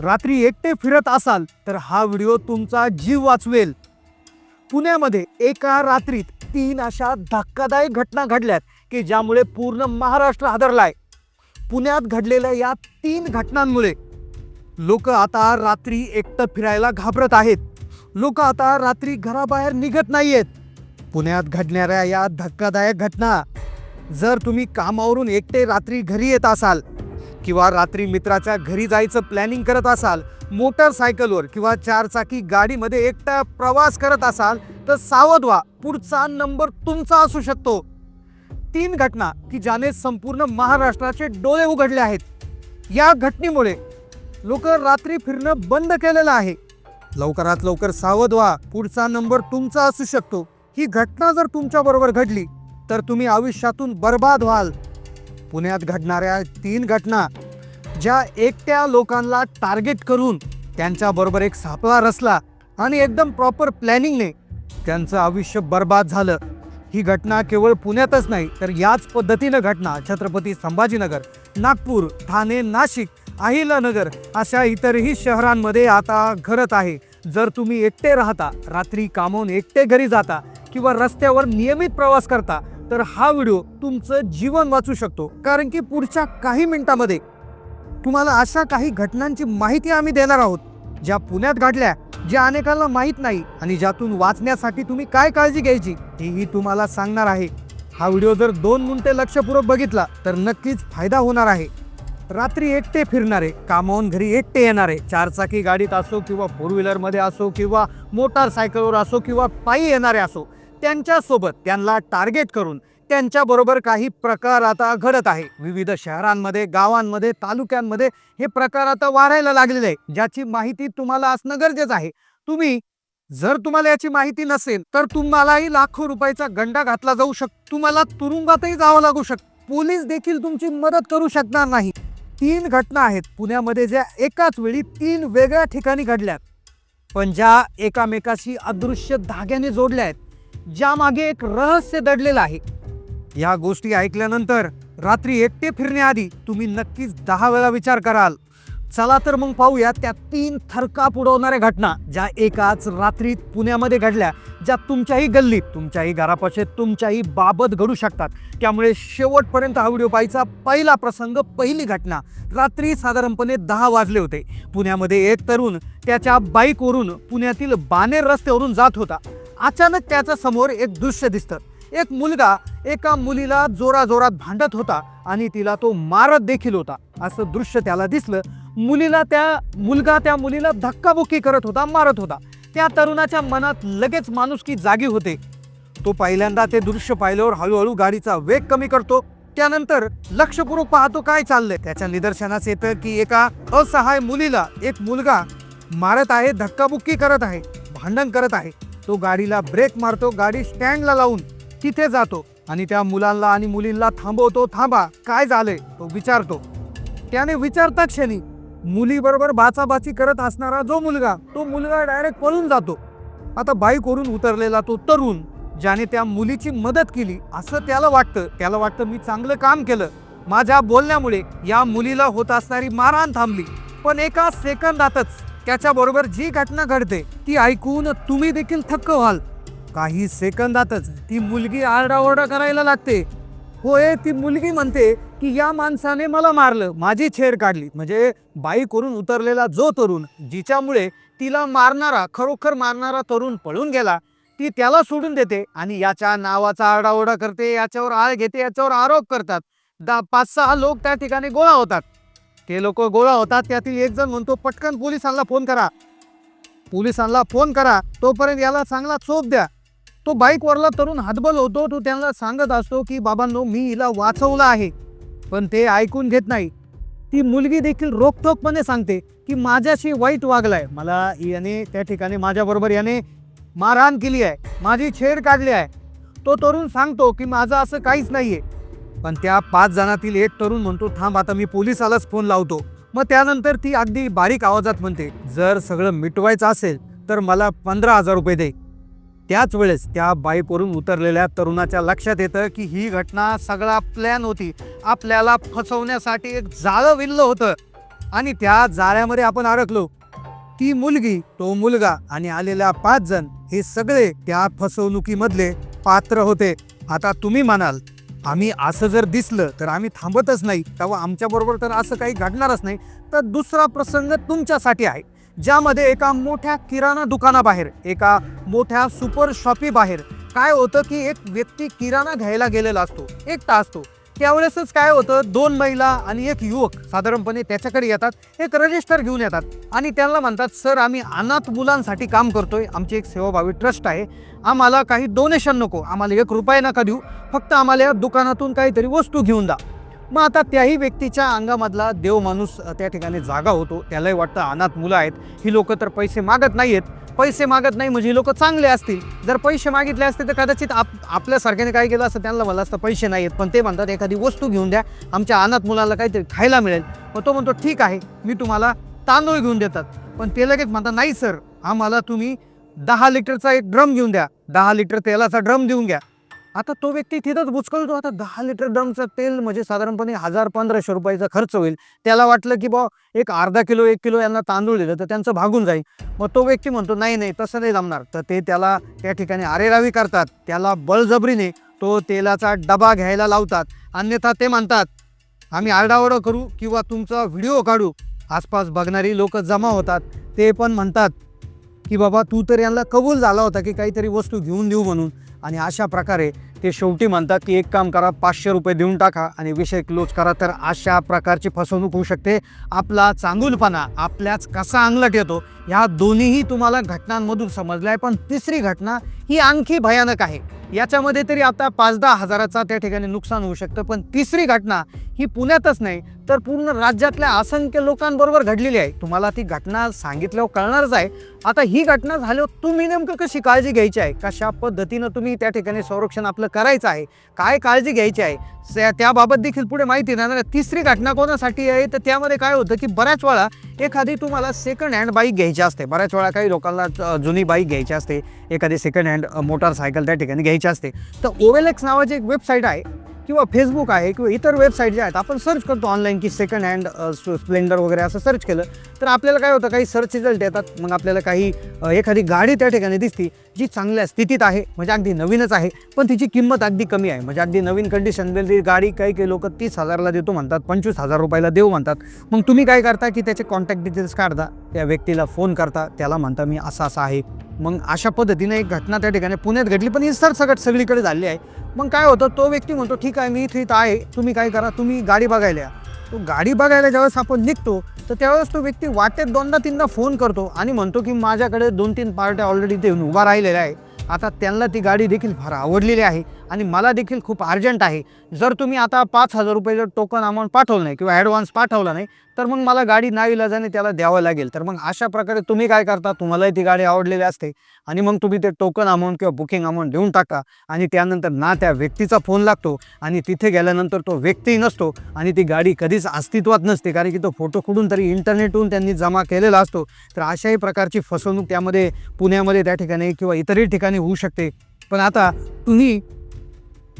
रात्री एकटे फिरत असाल तर हा व्हिडिओ तुमचा जीव वाचवेल. पुण्यामध्ये एका रात्रीत तीन अशा धक्कादायक घटना घडल्यात की ज्यामुळे पूर्ण महाराष्ट्र हादरलाय. पुण्यात घडलेल्या या तीन घटनांमुळे लोक आता रात्री एकटं फिरायला घाबरत आहेत. लोक आता रात्री घराबाहेर निघत नाहीयेत. पुण्यात घडणाऱ्या या धक्कादायक घटना जर तुम्ही कामावरून एकटे रात्री घरी येत असाल किंवा रात्री मित्राच्या घरी जायचं प्लॅनिंग करत असाल मोटरसायकलवर किंवा चारचाकी गाडीमध्ये एकटा प्रवास करत असाल तर सावध व्हा. पुढचा नंबर तुमचा असू शकतो. तीन घटना की ज्याने संपूर्ण महाराष्ट्राचे डोळे उघडले आहेत. या घटनेमुळे लोक रात्री फिरणं बंद केलेलं आहे. लवकरात लवकर सावध व्हा. पुढचा नंबर तुमचा असू शकतो. ही घटना जर तुमच्याबरोबर घडली तर तुम्ही आयुष्यातून बर्बाद व्हाल. पुण्यात घडणाऱ्या तीन घटना ज्या एकट्या लोकांना टार्गेट करून त्यांच्याबरोबर एक सापळा रचला आणि एकदम प्रॉपर प्लॅनिंगने त्यांचं आयुष्य बर्बाद झालं. ही घटना केवळ पुण्यातच नाही तर याच पद्धतीनं घटना छत्रपती संभाजीनगर नागपूर ठाणे नाशिक अहिलानगर अशा इतरही शहरांमध्ये आता घडत आहे. जर तुम्ही एकटे राहता रात्री कामावून एकटे घरी जाता किंवा रस्त्यावर नियमित प्रवास करता तर हा व्हिडिओ तुमचं जीवन वाचू शकतो. कारण की पुढच्या काही मिनिटामध्ये तुम्हाला अशा काही घटनांची माहिती आम्ही देणार आहोत ज्या पुण्यात घडल्या ज्या अनेकांना माहीत नाही आणि ज्यातून वाचण्यासाठी तुम्ही काय काळजी घ्यायची हेही तुम्हाला सांगणार आहे. हा व्हिडिओ जर दोन मिनिटे लक्षपूर्वक बघितला तर नक्कीच फायदा होणार आहे. रात्री एकटे फिरणारे कामावून घरी एकटे येणारे चारचाकी गाडीत असो किंवा फोर व्हीलरमध्ये असो किंवा मोटारसायकलवर असो किंवा पायी येणारे असो त्यांच्यासोबत त्यांना टार्गेट करून त्यांच्याबरोबर काही प्रकार आता घडत आहे. विविध शहरांमध्ये गावांमध्ये तालुक्यांमध्ये हे प्रकार आता वाढायला लागलेले आहे ज्याची माहिती तुम्हाला असणं गरजेचं आहे. तुम्ही जर तुम्हाला याची माहिती नसेल तर तुम्हालाही लाखो रुपयाचा गंडा घातला जाऊ शक तुम्हाला तुरुंगातही जावं लागू शक पोलीस देखील तुमची मदत करू शकणार नाही. तीन घटना आहेत. पुण्यामध्ये ज्या एकाच वेळी तीन वेगळ्या ठिकाणी घडल्यात पण ज्या एकामेकाशी अदृश्य धाग्याने जोडल्या आहेत ज्यामागे एक रहस्य दडलेलं आहे. या गोष्टी ऐकल्यानंतर रात्री एकटे फिरण्याआधी तुम्ही नक्कीच दहा वेळा विचार कराल. चला तर मग पाहूया त्या तीन थरकाप उडवणाऱ्या घटना ज्या एकाच रात्रीत पुण्यामध्ये घडल्या ज्या तुमच्याही गल्लीत तुमच्याही घरापाशी तुमच्याही बाबत घडू शकतात. त्यामुळे शेवटपर्यंत हा व्हिडिओ पाहायचा पहिला प्रसंग पहिली घटना. रात्री साधारणपणे दहा वाजले होते. पुण्यामध्ये एक तरुण त्याच्या बाईकवरून पुण्यातील बानेर रस्त्यावरून जात होता. अचानक त्याच्यासमोर एक दृश्य दिसतं. एक मुलगा एका मुलीला जोराजोरात भांडत होता आणि तिला तो मारत देखील होता. असं दृश्य त्याला दिसलं. मुलीला त्या मुलगा त्या मुलीला धक्काबुक्की करत होता मारत होता. त्या तरुणाच्या मनात लगेच माणुसकी जागी होते. तो पहिल्यांदा ते दृश्य पाहिल्यावर हळूहळू गाडीचा वेग कमी करतो. त्यानंतर लक्षपूर्वक पाहतो काय चाललंय. त्याच्या निदर्शनास येतं की एका असहाय मुलीला एक मुलगा मारत आहे धक्काबुक्की करत आहे भांडण करत आहे. तो गाडीला ब्रेक मारतो गाडी स्टँडला लावून तिथे जातो आणि त्या मुलांना आणि मुलींना थांबवतो थांबा काय झालंय? तो विचारतो. त्याने विचारता क्षणी मुलीबरोबर बाचाबाची करत असणारा जो मुलगा तो मुलगा डायरेक्ट पळून जातो. आता बाईकवरून उतरलेला तो तरुण ज्याने त्या मुलीची मदत केली असं त्याला वाटतं. त्याला वाटतं मी चांगलं काम केलं. माझ्या बोलण्यामुळे या मुलीला होत असणारी मारहाण थांबली. पण एका सेकंदातच त्याच्याबरोबर जी घटना घडते ती ऐकून तुम्ही देखील थक्क व्हाल. काही सेकंदातच ती मुलगी आरडाओरडा करायला लागते. होय ती मुलगी म्हणते की या माणसाने मला मारलं माझी छेड काढली. म्हणजे बाईकवरून उतरलेला जो तरुण जिच्यामुळे तिला मारणारा खरोखर मारणारा तरुण पळून गेला ती त्याला सोडून देते आणि याच्या नावाचा आरडाओरडा करते याच्यावर आळ घेते याच्यावर आरोप करतात. दा पाच सहा लोक त्या ठिकाणी गोळा होतात. ते लोक गोळा होतात त्यातील एक जण म्हणतो पटकन पोलिसांना फोन करा. पोलिसांना फोन करा तोपर्यंत याला चांगला चोप द्या. तो बाईकवरला तरुण हातबल होतो तो त्यांना सांगत असतो की बाबांनो मी हिला वाचवलं आहे. पण ते ऐकून घेत नाही. ती मुलगी देखील रोखठोकपणे सांगते की माझ्याशी वाईट वागलाय. मला याने त्या ठिकाणी माझ्याबरोबर याने मारहाण केली आहे. माझी छेड काढली आहे. तो तरुण सांगतो की माझं असं काहीच नाही आहे पण त्या पाच जणातील एक तरुण म्हणतो थांब आता मी पोलिसालाच फोन लावतो. मग त्यानंतर ती अगदी बारीक आवाजात म्हणते जर सगळं मिटवायचं असेल तर मला पंधरा हजार रुपये दे. त्याच वेळेस त्या बाईकवरून उतरलेल्या तरुणाच्या लक्षात येतं की ही घटना सगळा प्लॅन होती. आपल्याला फसवण्यासाठी एक जाळं विणलं होतं. आणि त्या जाळ्यामध्ये आपण अडकलो. ती मुलगी तो मुलगा आणि आलेल्या पाच जण हे सगळे त्या फसवणुकीमधले पात्र होते. आता तुम्ही म्हणाल आम्ही असं जर दिसलं तर आम्ही थांबतच नाही. तेव्हा आमच्याबरोबर तर असं काही घडणारच नाही. तर दुसरा प्रसंग तुमच्यासाठी आहे. ज्यामध्ये एका मोठ्या किराणा दुकानाबाहेर एका मोठ्या सुपर शॉपीबाहेर काय होतं की एक व्यक्ती किराणा घ्यायला गेलेला असतो. एकटा असतो. त्यावेळेसच काय होतं दोन महिला आणि एक युवक साधारणपणे त्याच्याकडे येतात एक रजिस्टर घेऊन येतात. आणि त्यांना म्हणतात सर आम्ही अनाथ मुलांसाठी काम करतोय आमची एक सेवाभावी ट्रस्ट आहे. आम्हाला काही डोनेशन नको आम्हाला एक रुपये नका देऊ. फक्त आम्हाला या दुकानातून काहीतरी वस्तू घेऊन द्या मग आता त्याही व्यक्तीच्या अंगामधला देव माणूस त्या ठिकाणी जागा होतो. त्यालाही वाटतं अनाथ मुलं आहेत. ही लोक तर पैसे मागत नाही आहेत पैसे मागत नाही म्हणजे लोक चांगले असतील. जर पैसे मागितले असते तर कदाचित आप आपल्यासारख्याने काय केलं असतं? त्यांना म्हणलं असतं पैसे नाही आहेत पण ते म्हणतात एखादी वस्तू घेऊन द्या. आमच्या अनाथ मुलाला काहीतरी खायला मिळेल. मग तो म्हणतो ठीक आहे. मी तुम्हाला तांदूळ घेऊन देतात. पण ते लगेच म्हणतात नाही सर. आम्हाला तुम्ही दहा लिटरचा एक ड्रम घेऊन द्या. दहा लिटर तेलाचा ड्रम देऊन घ्या. आता तो व्यक्ती तिथंच बुचकळतो. आता दहा लिटर ड्रमचं तेल म्हणजे साधारणपणे हजार पंधराशे रुपयाचा खर्च होईल. त्याला वाटलं की बा एक अर्धा किलो एक किलो यांना तांदूळ दिलं तर त्यांचं भागून जाईल. मग तो व्यक्ती म्हणतो नाही नाही तसं नाही जमणार. तर ते त्याला त्या ठिकाणी आरेरावी करतात. त्याला बळजबरीने तो तेलाचा डबा घ्यायला लावतात. अन्यथा ते म्हणतात आम्ही आरडाओरडा करू किंवा तुमचा व्हिडिओ काढू. आसपास बघणारी लोक जमा होतात. ते पण म्हणतात की बाबा तू तर यांना कबूल झाला होता की काहीतरी वस्तू घेऊन देऊ म्हणून. आणि अशा प्रकारे ते शेवटी म्हणतात की एक काम करा पाचशे रुपये देऊन टाका आणि विषय क्लोज करा. तर अशा प्रकारची फसवणूक होऊ शकते. आपला चांगुलपणा आपल्याच कसा अंगलट येतो ह्या दोन्हीही तुम्हाला घटनांमधून समजलं आहे पण तिसरी घटना ही आणखी भयानक आहे. याच्यामध्ये तरी आता पाच दहा हजाराचा त्या ठिकाणी नुकसान होऊ शकतं पण तिसरी घटना ही पुण्यातच नाही तर पूर्ण राज्यातल्या असंख्य लोकांबरोबर घडलेली आहे. तुम्हाला ती घटना सांगितल्यावर कळणारच आहे. आता ही घटना झाल्यावर तुम्ही नेमकं कशी काळजी घ्यायची आहे? कशा पद्धतीनं तुम्ही त्या ठिकाणी संरक्षण आपलं करायचं आहे? काय काळजी घ्यायची आहे? त्याबाबत देखील पुढे माहिती देणार तिसरी घटना कोणासाठी आहे? तर त्यामध्ये काय होतं की बऱ्याच वेळा एखादी तुम्हाला सेकंड हँड बाईक घ्यायची असते. बऱ्याच वेळा काही लोकांना जुनी बाईक घ्यायची असते. एखादी सेकंड हँड मोटारसायकल त्या ठिकाणी घ्यायची असते. तर ओवेलेक्स नावाची एक वेबसाईट आहे. किंवा फेसबुक आहे किंवा इतर वेबसाईट ज्या आहेत आपण सर्च करतो ऑनलाईन की सेकंड हँड स्प्लेंडर वगैरे असं सर्च केलं तर आपल्याला काय होतं काही सर्च रिझल्ट येतात मग आपल्याला काही एखादी गाडी त्या ठिकाणी दिसती जी चांगल्या स्थितीत आहे म्हणजे अगदी नवीनच आहे पण तिची किंमत अगदी कमी आहे म्हणजे अगदी नवीन कंडिशन ती गाडी काही काही लोक तीस हजारला देतो म्हणतात पंचवीस हजार रुपयाला देऊ म्हणतात. मग तुम्ही काय करता की त्याचे कॉन्टॅक्ट डिटेल्स काढता त्या व्यक्तीला फोन करता त्याला म्हणता मी असं असं आहे. मग अशा पद्धतीने एक घटना त्या ठिकाणी पुण्यात घडली पण ही सरसकट सगळीकडे झाली आहे. मग काय होतं तो व्यक्ती म्हणतो ठीक आहे मी इथे इथं आहे तुम्ही काय करा तुम्ही गाडी बघायला या. तो गाडी बघायला ज्यावेळेस आपण निघतो तर त्यावेळेस तो व्यक्ती वाटेत दोनदा तीनदा फोन करतो आणि म्हणतो की माझ्याकडे दोन तीन पार्ट्या ऑलरेडी इथे उभा राहिलेल्या आहे आता त्यांना ती गाडी देखील फार आवडलेली आहे. आणि मला देखील खूप अर्जंट आहे. जर तुम्ही आता पाच हजार रुपये जर टोकन अमाऊंट पाठवलं नाही किंवा ॲडव्हान्स पाठवला नाही तर मग मला गाडी नाईलाजाने त्याला द्यावं लागेल. तर मग अशा प्रकारे तुम्ही काय करता? तुम्हालाही ती गाडी आवडलेली असते आणि मग तुम्ही ते टोकन अमाऊंट किंवा बुकिंग अमाऊंट देऊन टाका आणि त्यानंतर ना त्या व्यक्तीचा फोन लागतो आणि तिथे गेल्यानंतर तो व्यक्ती नसतो आणि ती गाडी कधीच अस्तित्वात नसते. कारण की तो फोटो कुठून तरी इंटरनेटहून त्यांनी जमा केलेला असतो. तर अशाही प्रकारची फसवणूक त्यामध्ये पुण्यामध्ये त्या ठिकाणी किंवा इतरही ठिकाणी होऊ शकते. पण आता तुम्ही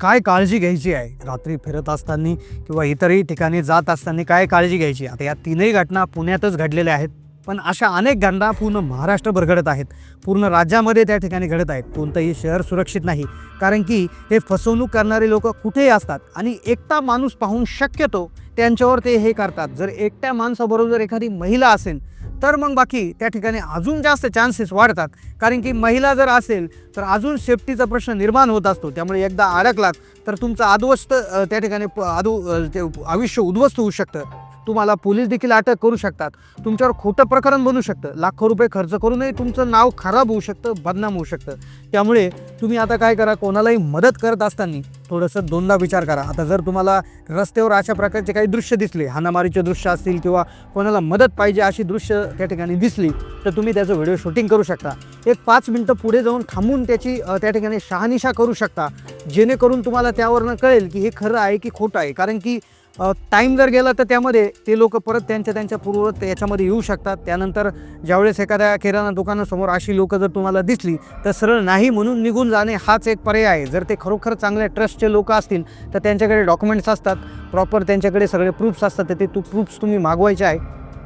काय काळजी घ्यायची आहे? रात्री फिरत असताना किंवा इतरही ठिकाणी जात असताना काय काळजी घ्यायची? आता या तीनही घटना पुण्यातच घडलेल्या आहेत. पण अशा अनेक घटना पूर्ण महाराष्ट्रभर घडत आहेत. पूर्ण राज्यामध्ये त्या ठिकाणी घडत आहेत. कोणतंही शहर सुरक्षित नाही. कारण की हे फसवणूक करणारे लोक कुठेही असतात आणि एकटा माणूस पाहून शक्यतो त्यांच्यावर ते हे करतात. जर एकट्या माणसाबरोबर जर एखादी महिला असेल तर मग बाकी त्या ठिकाणी अजून जास्त चान्सेस वाढतात. कारण की महिला जर असेल तर अजून सेफ्टीचा प्रश्न निर्माण होत असतो. त्यामुळे एकदा अडकलात तर तुमचं अध्वस्त त्या ठिकाणी प- ते आयुष्य उद्ध्वस्त होऊ शकतं. तुम्हाला पोलीस देखील अटक करू शकतात. तुमच्यावर खोटं प्रकरण बनू शकतं. लाखो रुपये खर्च करूनही तुमचं नाव खराब होऊ शकतं बदनाम होऊ शकतं. त्यामुळे तुम्ही आता काय करा कोणालाही मदत करत असताना थोडंसं दोनदा विचार करा. आता जर तुम्हाला रस्त्यावर अशा प्रकारचे काही दृश्य दिसले हानामारीचे दृश्य असतील किंवा कोणाला मदत पाहिजे अशी दृश्य त्या ठिकाणी दिसली तर तुम्ही त्याचं व्हिडिओ शूटिंग करू शकता. एक पाच मिनटं पुढे जाऊन थांबून त्याची त्या ठिकाणी शहानिशा करू शकता. जेणेकरून तुम्हाला त्यावरनं कळेल की हे खरं आहे की खोटं आहे. कारण की टाईम जर गेला तर त्यामध्ये ते लोक परत त्यांच्या त्यांच्या पूर्वत याच्यामध्ये येऊ शकतात. त्यानंतर ज्यावेळेस एखाद्या किराणा दुकानासमोर अशी लोकं जर तुम्हाला दिसली तर सरळ नाही म्हणून निघून जाणे हाच एक पर्याय आहे. जर ते खरोखर चांगल्या ट्रस्टचे लोक असतील तर त्यांच्याकडे डॉक्युमेंट्स असतात. प्रॉपर त्यांच्याकडे सगळे प्रूफ्स असतात तर ते तू प्रूफ्स तुम्ही मागवायचे आहे.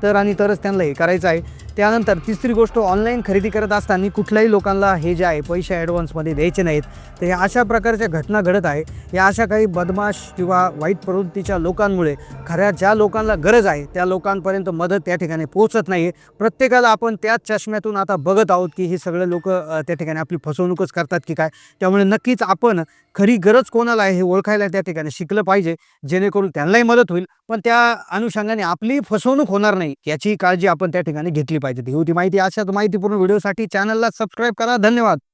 तर आणि तरच त्यांना हे करायचं आहे. त्यानंतर तिसरी गोष्ट ऑनलाईन खरेदी करत असताना कुठल्याही लोकांना हे जे आहे पैसे ॲडव्हान्समध्ये द्यायचे नाहीत. तर ह्या अशा प्रकारच्या घटना घडत आहे. या अशा काही बदमाश किंवा वाईट प्रवृत्तीच्या लोकांमुळे खऱ्या ज्या लोकांना गरज आहे त्या लोकांपर्यंत मदत त्या ठिकाणी पोहोचत नाही प्रत्येकाला आपण त्याच चष्म्यातून आता बघत आहोत की हे सगळे लोक त्या ठिकाणी आपली फसवणूकच करतात की काय? त्यामुळे नक्कीच आपण खरी गरज कोणाला आहे हे ओळखायला त्या ठिकाणी शिकलं पाहिजे. जेणेकरून त्यांनाही मदत होईल. पण त्या अनुषंगाने आपली फसवणूक होणार नाही याची काळजी आपण त्या ठिकाणी घेतली पाहिजे. पाहिजे. ही होती माहिती. अशाच माहितीपूर्ण व्हिडिओसाठी चॅनलला सबस्क्राईब करा. धन्यवाद.